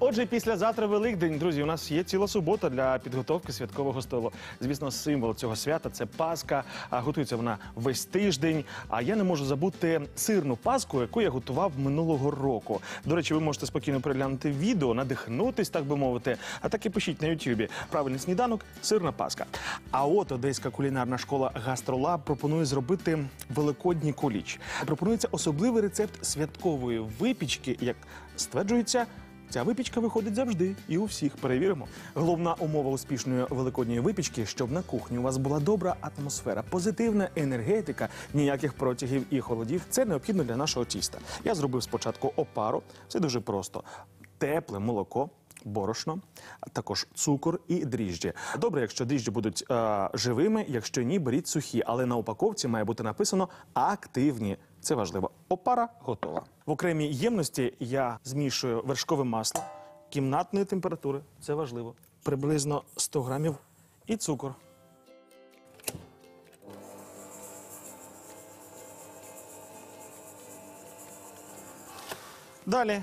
Отже, післязавтра Великдень, друзі, у нас є ціла субота для підготовки святкового столу. Звісно, символ цього свята це Пасха. А готується вона весь тиждень. А я не можу забути сирну паску, яку я готував минулого року. До речі, ви можете спокійно переглянути відео, надихнутись, так би мовити. А так і пишіть на Ютубі. Правильний сніданок, сирна паска. А от одеська кулінарна школа Гастролаб пропонує зробити великодній куліч. Пропонується особливий рецепт святкової випічки, як стверджується. Ця випічка виходить завжди і у всіх перевіримо. Головна умова успішної великодньої випічки, щоб на кухні у вас була добра атмосфера, позитивна енергетика, ніяких протягів і холодів. Це необхідно для нашого тіста. Я зробив спочатку опару. Все дуже просто: тепле молоко. Борошно, також цукор і дріжджі. Добре, якщо дріжджі будуть е, живими, якщо ні, беріть сухі. Але на упаковці має бути написано активні. Це важливо. Опара готова. В окремій ємності я змішую вершкове масло кімнатної температури. Це важливо. Приблизно 100 грамів і цукор. Далі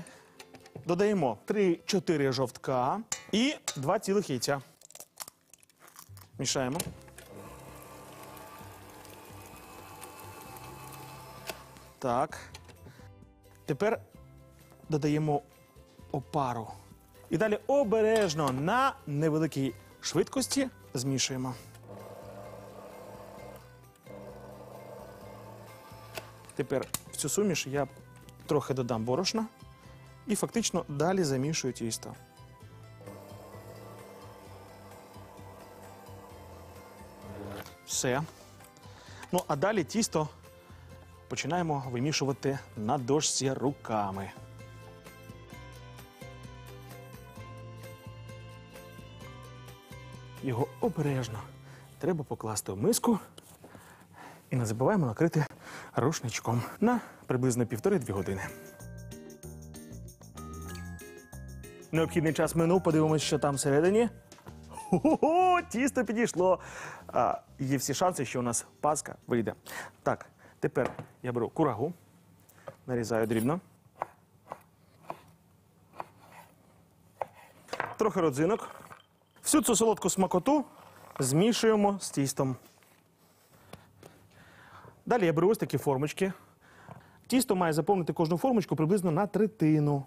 додаємо 3-4 жовтка і 2 цілих яйця. Мішаємо. Так. Тепер додаємо опару. І далі обережно на невеликій швидкості змішуємо. Тепер в цю суміш я трохи додам борошна і фактично далі замішую тісто. Все. Ну, а далі тісто починаємо вимішувати на дошці руками. Його обережно треба покласти в миску і не забуваємо накрити рушничком на приблизно півтори-дві години. Необхідний час минув, подивимось, що там всередині. Хо-хо, тісто підійшло. А, є всі шанси, що у нас паска вийде. Так, тепер я беру курагу, нарізаю дрібно. Трохи родзинок. Всю цю солодку смакоту змішуємо з тістом. Далі я беру ось такі формочки. Тісто має заповнити кожну формочку приблизно на третину.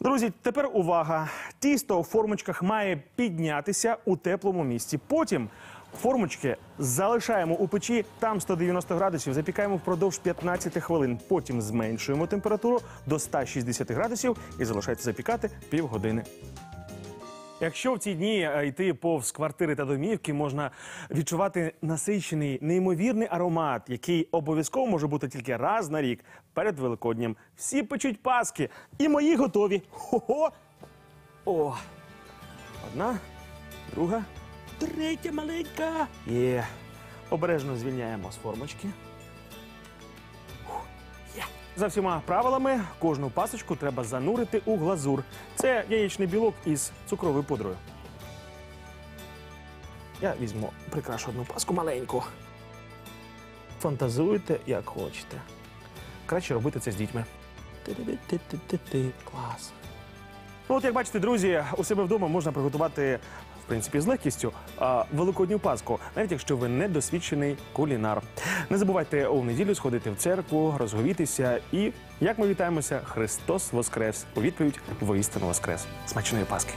Друзі, тепер увага. Тісто у формочках має піднятися у теплому місці. Потім формочки залишаємо у печі там 190 градусів, запікаємо впродовж 15 хвилин. Потім зменшуємо температуру до 160 градусів і залишається запікати півгодини. Якщо в ці дні е, йти повз квартири та домівки, можна відчувати насичений, неймовірний аромат, який обов'язково може бути тільки раз на рік перед Великоднем. Всі печуть паски, і мої готові. Хо-хо! О! Одна, друга, третя маленька. Є. Обережно звільняємо з формочки. За всіма правилами кожну пасочку треба занурити у глазур. Це яєчний білок із цукровою пудрою. Я візьму, прикрашу одну паску маленьку. Фантазуйте, як хочете. Краще робити це з дітьми. Ти-ти-ти-ти-ти-ти. Клас. Ну, от як бачите, друзі, у себе вдома можна приготувати, в принципі, з легкістю великодню паску, навіть якщо ви не досвідчений кулінар. Не забувайте у неділю сходити в церкву, розговітися і, як ми вітаємося, Христос Воскрес! У відповідь воістину Воскрес! Смачної паски!